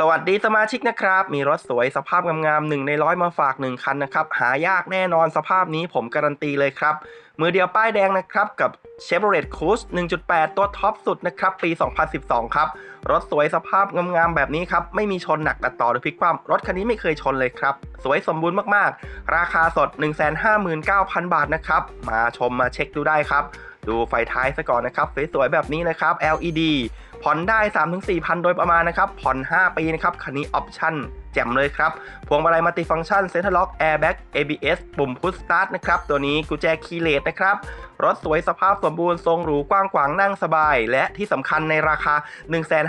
สวัสดีสมาชิกนะครับ มีรถสวยสภาพงามๆหนึ่งในร้อยมาฝากหนึ่งคันนะครับ หายากแน่นอนสภาพนี้ผมการันตีเลยครับ มือเดียวป้ายแดงนะครับกับ Chevrolet Cruze 1.8 ตัวท็อปสุดนะครับ ปี 2012 ครับ รถสวยสภาพงามๆแบบนี้ครับ ไม่มีชนหนักตัดต่อหรือพลิกคว่ำรถคันนี้ไม่เคยชนเลยครับ สวยสมบูรณ์มากๆ ราคาสด 159,000 บาทนะครับ มาชมมาเช็คดูได้ครับ ดูไฟท้ายซะก่อนนะครับสวยๆแบบนี้นะครับ LED ผ่อนได้ 3-4พันโดยประมาณนะครับ ผ่อน 5 ปีนะครับ คันนี้ออปชั่น แจ่มเลยครับ พวงมาลัยมัลติฟังก์ชันเซ็นทรัลล็อกแอร์แบ็ก ABS ปุ่มพุชสตาร์ทนะครับ ตัวนี้กุญแจคีย์เลสนะครับรถสวยสภาพสมบูรณ์ทรงหรูกว้างขวางนั่งสบาย และที่สำคัญในราคา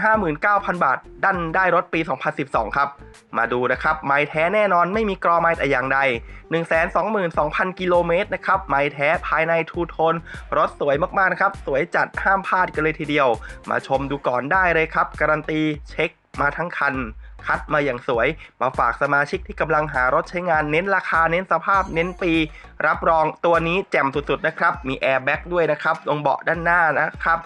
159,000 บาท ดันได้รถปี 2012 ครับ มาดูนะครับ ไม้แท้แน่นอนไม่มีกรอไม้แต่อย่างใด 122,000 กิโลเมตรนะครับ ไม้แท้ภายในทูโทน รถสวยมากๆนะครับ สวยจัดห้ามพลาดกันเลยทีเดียว มาชมดูก่อนได้เลยครับ การันตีเช็คมาทั้งคัน คัดมาอย่างสวย มาฝากสมาชิกที่กำลังหารถใช้งานเน้นราคาเน้นสภาพเน้นปี รับรองตัวนี้แจ่มสุดๆนะครับ มีแอร์แบ็กด้วยนะครับตรงเบาะด้านหน้านะครับ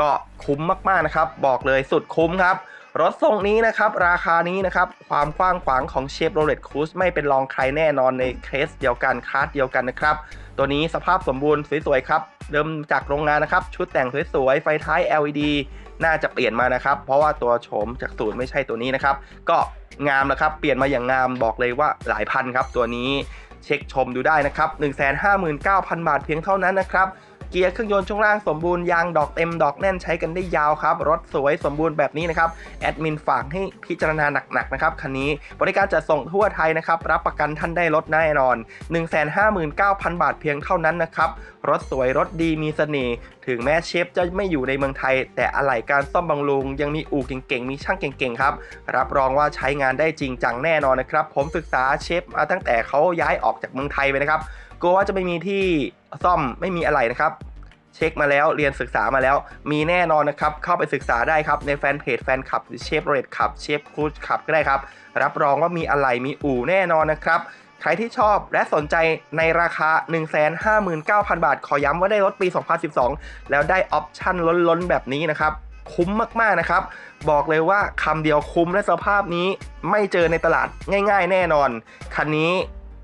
ก็คุ้มมากๆนะครับ บอกเลยสุดคุ้มครับ รถทรงนี้นะครับ ราคานี้นะครับ ความกว้างขวางของเชฟโรเลตครูซไม่เป็นรองใครแน่นอนในเคสเดียวกันคลาสเดียวกันนะครับ ตัวนี้สภาพสมบูรณ์สวยๆครับ เริ่มจากโรงงานนะครับ ชุดแต่งสวยๆ ไฟท้าย LED น่าจะเปลี่ยนมานะครับ เพราะว่าตัวโฉมจากสูตรไม่ใช่ตัวนี้นะครับ ก็งามนะครับ เปลี่ยนมาอย่างงามบอกเลยว่าหลายพันครับ ตัวนี้เช็คชมดูได้นะครับ 159,000 บาทเพียงเท่านั้นนะครับ เกียร์เครื่องยนต์ช่วงล่างสมบูรณ์ยางดอกเต็มดอกแน่นใช้กันได้ยาวครับ รถสวยสมบูรณ์แบบนี้นะครับแอดมินฝากให้พิจารณาหนักๆนะครับคันนี้บริการจัดส่งทั่วไทยนะครับรับประกันท่านได้รถแน่นอน 159,000 บาทเพียงเท่านั้นนะครับรถสวยรถดีมีเสน่ห์ถึงแม้เชฟจะไม่อยู่ในเมืองไทย แต่อะไหล่การซ่อมบำรุงยังมีอู่เก่งๆ มีช่างเก่งๆ ครับ รับรองว่าใช้งานได้จริงจังแน่นอนนะครับ ผมศึกษาเชฟมาตั้งแต่เขาย้ายออกจากเมืองไทยไปนะครับ กลัวว่าจะไม่มีที่ซ่อมไม่มีอะไรนะครับ เช็คมาแล้วเรียนศึกษามาแล้ว มีแน่นอนนะครับ เข้าไปศึกษาได้ครับ ในแฟนเพจแฟนคลับเชฟเรดขับเชฟครูดขับก็ได้ครับ รับรองว่ามีอะไรมีอู่แน่นอนนะครับใครที่ชอบและสนใจในราคา 159,000 บาท ขอย้ำว่าได้รถปี 2012 แล้วได้ออปชั่นล้นๆ แบบนี้นะครับ คุ้มมากๆนะครับ บอกเลยว่าคำเดียวคุ้มและสภาพนี้ไม่เจอในตลาดง่าย ๆ แน่นอน คันนี้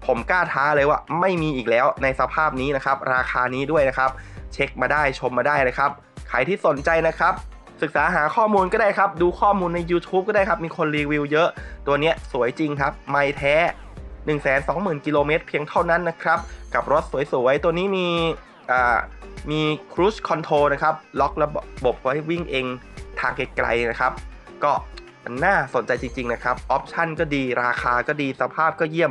ผมกล้าท้าเลยว่าไม่มีอีกแล้วในสภาพนี้นะครับ ราคานี้ด้วยนะครับ เช็คมาได้ชมมาได้เลยครับใครที่สนใจนะครับ ศึกษาหาข้อมูลก็ได้ครับ ดูข้อมูลใน YouTube ก็ได้ครับ มีคนรีวิวเยอะ ตัวนี้สวยจริงครับ ไม่แท้ 120,000 กิโลเมตรเพียงเท่านั้นนะครับ กับรถสวยๆ ตัวนี้มีมี Cruise Control นะครับ ล็อกระบบไว้วิ่งเองทางไกลๆนะครับ ก็นน่าสนใจจริงๆนะครับ ออปชั่นก็ดีราคาก็ดีสภาพก็เยี่ยม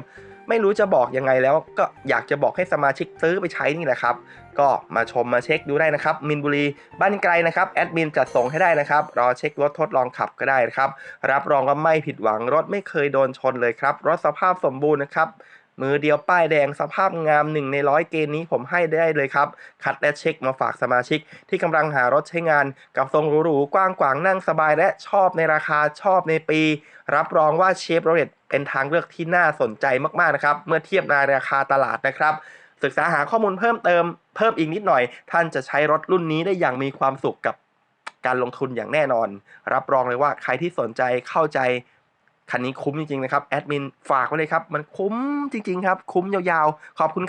ไม่รู้จะบอกยังไงแล้วก็อยากจะบอกให้สมาชิกซื้อไปใช้นี่แหละครับ ก็มาชมมาเช็คดูได้นะครับ มินบุรีบ้านไกลนะครับแอดมินจัดส่งให้ได้นะครับ รอเช็ครถทดลองขับก็ได้นะครับ รับรองว่าไม่ผิดหวังรถไม่เคยโดนชนเลยครับ รถสภาพสมบูรณ์นะครับ มือเดียวป้ายแดงสภาพงามหนึ่งในร้อยเกณฑ์นี้ผมให้ได้เลยครับ คัดและเช็คมาฝากสมาชิก ที่กำลังหารถใช้งานกับทรงหรูๆกว้างขวางนั่งสบายและชอบในราคาชอบในปี รับรองว่าเชฟโรเลตเป็นทางเลือกที่น่าสนใจมากๆนะครับ เมื่อเทียบในราคาตลาดนะครับ ศึกษาหาข้อมูลเพิ่มเติมเพิ่มอีกนิดหน่อย ท่านจะใช้รถรุ่นนี้ได้อย่างมีความสุขกับการลงทุนอย่างแน่นอน รับรองเลยว่าใครที่สนใจเข้าใจ คันนี้คุ้มจริงๆนะครับแอดมินฝากไว้เลยครับ มันคุ้มจริงๆครับ คุ้มยาวๆ ขอบคุณ